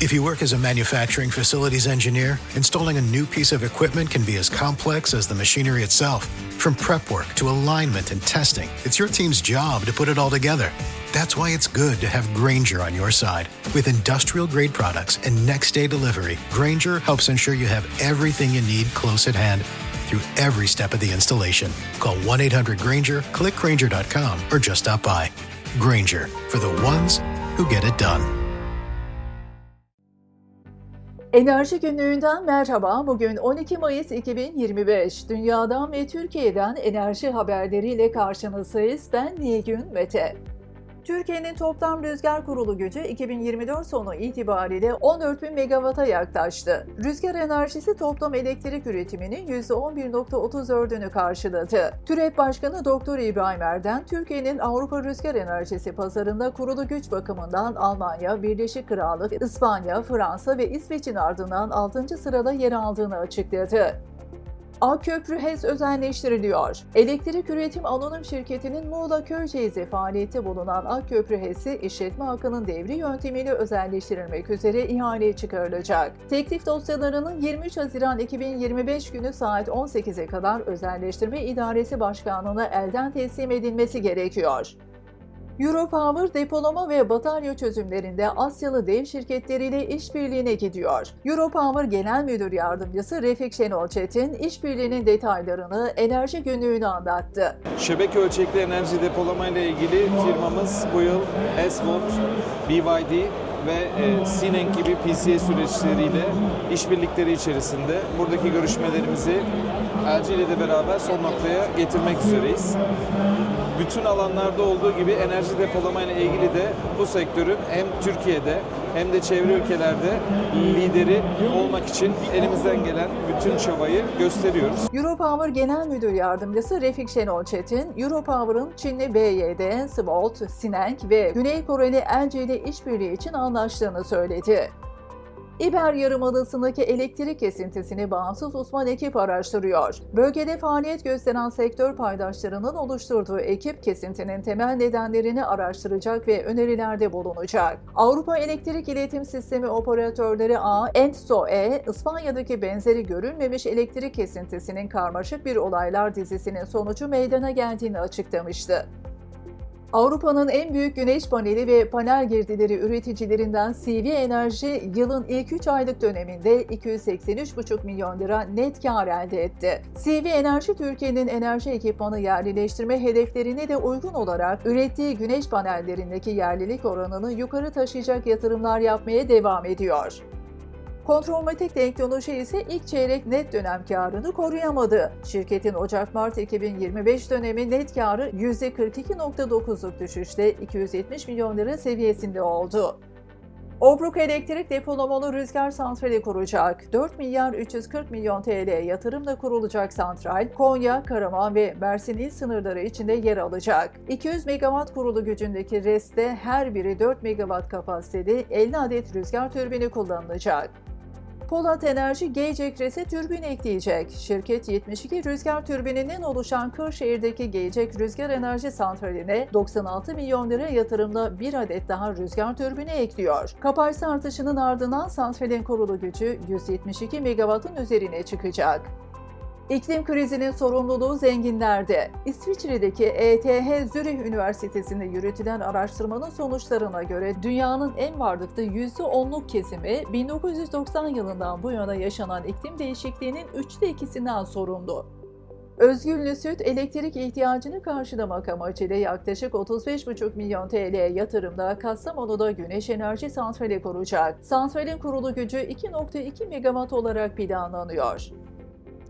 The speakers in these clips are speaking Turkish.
If you work as a manufacturing facilities engineer, installing a new piece of equipment can be as complex as the machinery itself. From prep work to alignment and testing, it's your team's job to put it all together. That's why it's good to have Granger on your side. With industrial grade products and next day delivery, Granger helps ensure you have everything you need close at hand through every step of the installation. Call 1 800 Granger, click Granger.com, or just stop by. Granger, for the ones who get it done. Enerji Günlüğü'nden merhaba. Bugün 12 Mayıs 2025. Dünyadan ve Türkiye'den enerji haberleriyle karşınızdayız. Ben Nilgün Mete. Türkiye'nin toplam rüzgar kurulu gücü 2024 sonu itibariyle 14.000 megawata yaklaştı. Rüzgar enerjisi toplam elektrik üretiminin %11.34'ünü karşıladı. TÜREP Başkanı Doktor İbrahim Erden, Türkiye'nin Avrupa rüzgar enerjisi pazarında kurulu güç bakımından Almanya, Birleşik Krallık, İspanya, Fransa ve İsveç'in ardından 6. sırada yer aldığını açıkladı. Akköprü HES özelleştiriliyor. Elektrik Üretim Anonim Şirketi'nin Muğla Köyceğiz'e faaliyette bulunan Akköprü HES'i işletme hakkının devri yöntemiyle özelleştirilmek üzere ihaleye çıkarılacak. Teklif dosyalarının 23 Haziran 2025 günü saat 18'e kadar Özelleştirme İdaresi Başkanlığı'na elden teslim edilmesi gerekiyor. Europower depolama ve batarya çözümlerinde Asyalı dev şirketleriyle işbirliğine gidiyor. Europower Genel Müdür Yardımcısı Refik Şenol Çetin, işbirliğinin detaylarını enerji günlüğünü anlattı. Şebeke ölçekli enerji depolama ile ilgili firmamız bu yıl Esvot, BYD ve e, Sineng gibi PCA süreçleriyle işbirlikleri içerisinde buradaki görüşmelerimizi LG ile de beraber son noktaya getirmek üzereyiz. Bütün alanlarda olduğu gibi enerji depolama ile ilgili de bu sektörün hem Türkiye'de hem de çevre ülkelerde lideri olmak için elimizden gelen bütün çabayı gösteriyoruz. Europower Genel Müdür Yardımcısı Refik Şenol Çetin, Europower'ın Çinli BYD, Svolt, Sineng ve Güney Koreli LG ile işbirliği için anlaştığını söyledi. İber Yarımadası'ndaki elektrik kesintisini bağımsız uzman ekip araştırıyor. Bölgede faaliyet gösteren sektör paydaşlarının oluşturduğu ekip kesintinin temel nedenlerini araştıracak ve önerilerde bulunacak. Avrupa Elektrik İletim Sistemi Operatörleri A, ENTSO-E, İspanya'daki benzeri görülmemiş elektrik kesintisinin karmaşık bir olaylar dizisinin sonucu meydana geldiğini açıklamıştı. Avrupa'nın en büyük güneş paneli ve panel girdileri üreticilerinden CV Enerji yılın ilk 3 aylık döneminde 283,5 milyon lira net kar elde etti. CV Enerji Türkiye'nin enerji ekipmanı yerlileştirme hedeflerine de uygun olarak ürettiği güneş panellerindeki yerlilik oranını yukarı taşıyacak yatırımlar yapmaya devam ediyor. Kontrolmatik teknoloji ise ilk çeyrek net dönem karını koruyamadı. Şirketin Ocak-Mart 2025 dönemi net karı %42.9'luk düşüşte 270 milyon lira seviyesinde oldu. Obruk Elektrik depolamalı rüzgar santrali kuracak. 4 milyar 340 milyon TL yatırımla kurulacak santral, Konya, Karaman ve Mersin il sınırları içinde yer alacak. 200 megawatt kurulu gücündeki RES'te her biri 4 megawatt kapasiteli 50 adet rüzgar türbini kullanılacak. Polat Enerji Geycek Res'e türbin ekleyecek. Şirket 72 rüzgar türbininden oluşan Kırşehir'deki Geycek Rüzgar Enerji Santrali'ne 96 milyon lira yatırımla bir adet daha rüzgar türbini ekliyor. Kapasite artışının ardından santralin kurulu gücü 172 megawattın üzerine çıkacak. İklim krizinin sorumluluğu zenginlerde. İsviçre'deki ETH Zürih Üniversitesi'nde yürütülen araştırmanın sonuçlarına göre dünyanın en varlıklı %10'luk kesimi 1990 yılından bu yana yaşanan iklim değişikliğinin üçte ikisinden sorumlu. Özgürlü Süt elektrik ihtiyacını karşılamak amacıyla yaklaşık 35,5 milyon TL yatırımda Kastamonu'da güneş enerji santrali kuracak. Santralin kurulu gücü 2.2 megawatt olarak planlanıyor.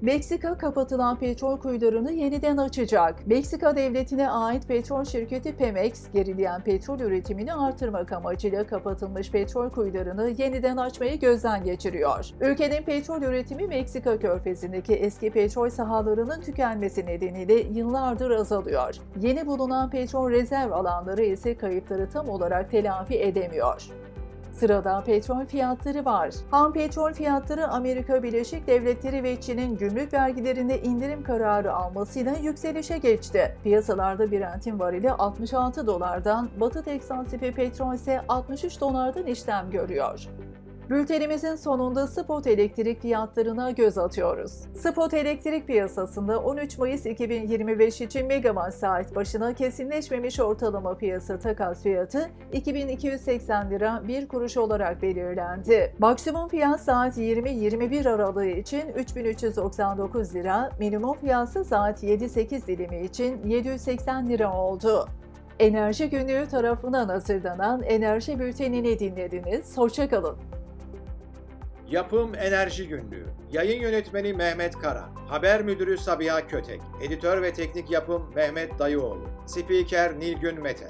Meksika kapatılan petrol kuyularını yeniden açacak. Meksika devletine ait petrol şirketi Pemex, gerileyen petrol üretimini artırmak amacıyla kapatılmış petrol kuyularını yeniden açmayı gözden geçiriyor. Ülkenin petrol üretimi Meksika körfezindeki eski petrol sahalarının tükenmesi nedeniyle yıllardır azalıyor. Yeni bulunan petrol rezerv alanları ise kayıpları tam olarak telafi edemiyor. Sırada petrol fiyatları var. Ham petrol fiyatları Amerika Birleşik Devletleri ve Çin'in gümrük vergilerinde indirim kararı almasıyla yükselişe geçti. Piyasalarda Brent'in varili 66 dolardan, Batı Teksas tipi petrol ise 63 dolardan işlem görüyor. Bültenimizin sonunda spot elektrik fiyatlarına göz atıyoruz. Spot elektrik piyasasında 13 Mayıs 2025 için megawatt saat başına kesinleşmemiş ortalama piyasa takas fiyatı 2280 lira 1 kuruş olarak belirlendi. Maksimum fiyat saat 20-21 aralığı için 3399 lira, minimum fiyatı saat 7-8 dilimi için 780 lira oldu. Enerji Günlüğü tarafından hazırlanan Enerji Bülteni'ni dinlediniz. Hoşçakalın. Yapım Enerji Günlüğü. Yayın yönetmeni Mehmet Kara. Haber müdürü Sabiha Kötek. Editör ve teknik yapım Mehmet Dayıoğlu. Spiker Nilgün Mete.